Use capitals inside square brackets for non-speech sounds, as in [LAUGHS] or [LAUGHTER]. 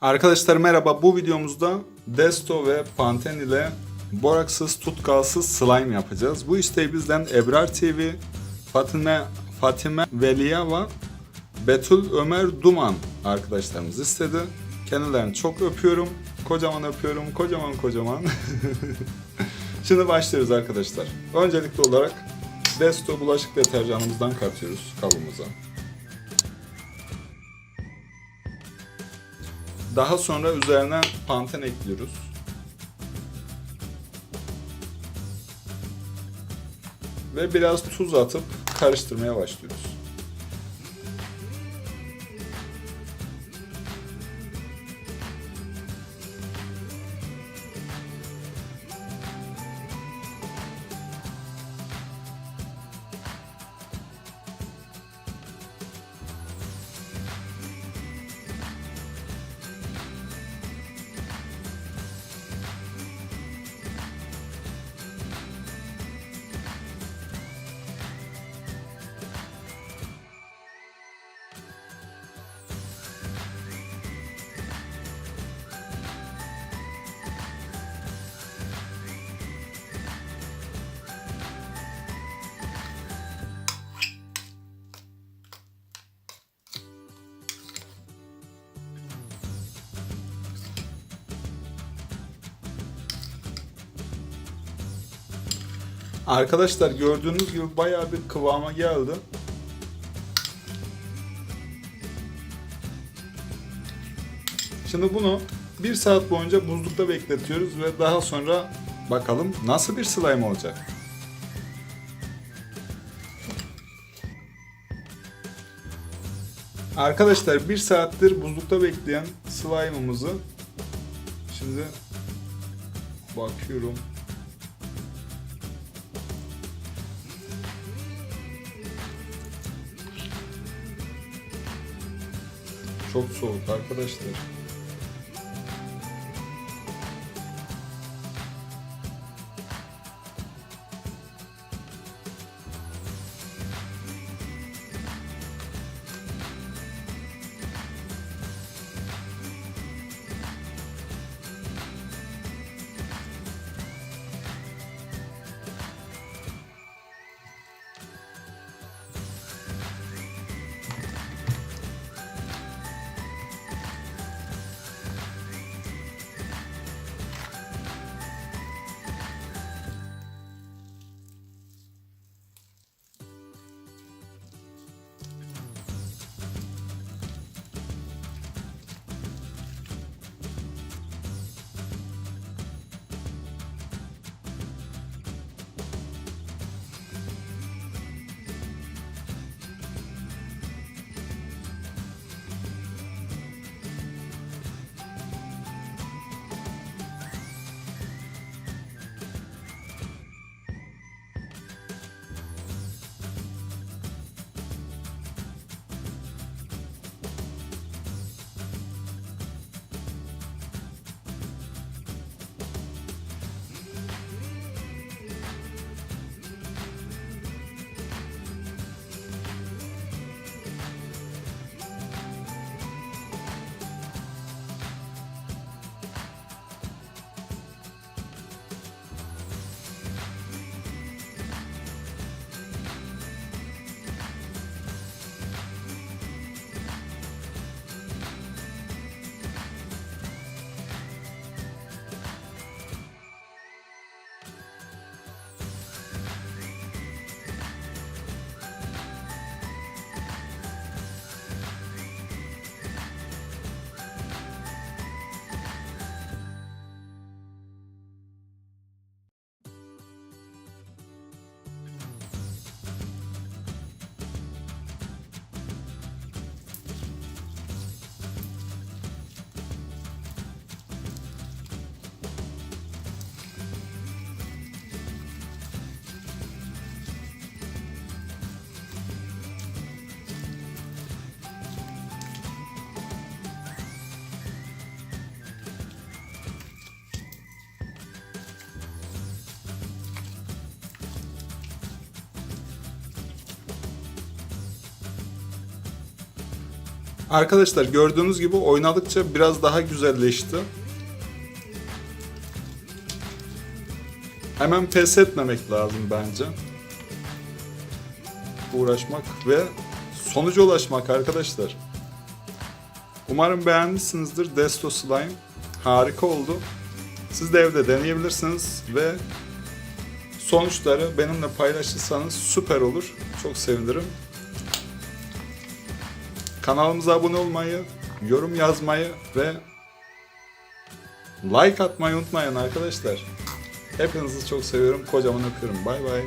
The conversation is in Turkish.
Arkadaşlar merhaba bu videomuzda Desto ve Panten ile boraksız tutkalsız slime yapacağız. Bu isteği bizden Ebrar TV, Fatime, Fatime Veliyava, Betül Ömer Duman arkadaşlarımız istedi. Kendilerini çok öpüyorum. Kocaman öpüyorum. Kocaman kocaman. [LAUGHS] Şimdi başlıyoruz arkadaşlar. Öncelikli olarak Desto bulaşık deterjanımızdan katıyoruz kabımıza. Daha sonra üzerine panten ekliyoruz. Ve biraz tuz atıp karıştırmaya başlıyoruz. Arkadaşlar gördüğünüz gibi bayağı bir kıvama geldi. Şimdi bunu bir saat boyunca buzlukta bekletiyoruz ve daha sonra bakalım nasıl bir slime olacak. Arkadaşlar bir saattir buzlukta bekleyen slime'ımızı şimdi bakıyorum. Çok soğuk arkadaşlar. Arkadaşlar gördüğünüz gibi oynadıkça biraz daha güzelleşti. Hemen pes etmemek lazım bence. Uğraşmak ve sonuca ulaşmak arkadaşlar. Umarım beğenmişsinizdir. Desto Slime harika oldu. Siz de evde deneyebilirsiniz ve sonuçları benimle paylaşırsanız süper olur. Çok sevinirim. Kanalımıza abone olmayı, yorum yazmayı ve like atmayı unutmayın arkadaşlar. Hepinizi çok seviyorum. Kocaman öpüyorum. Bay bay.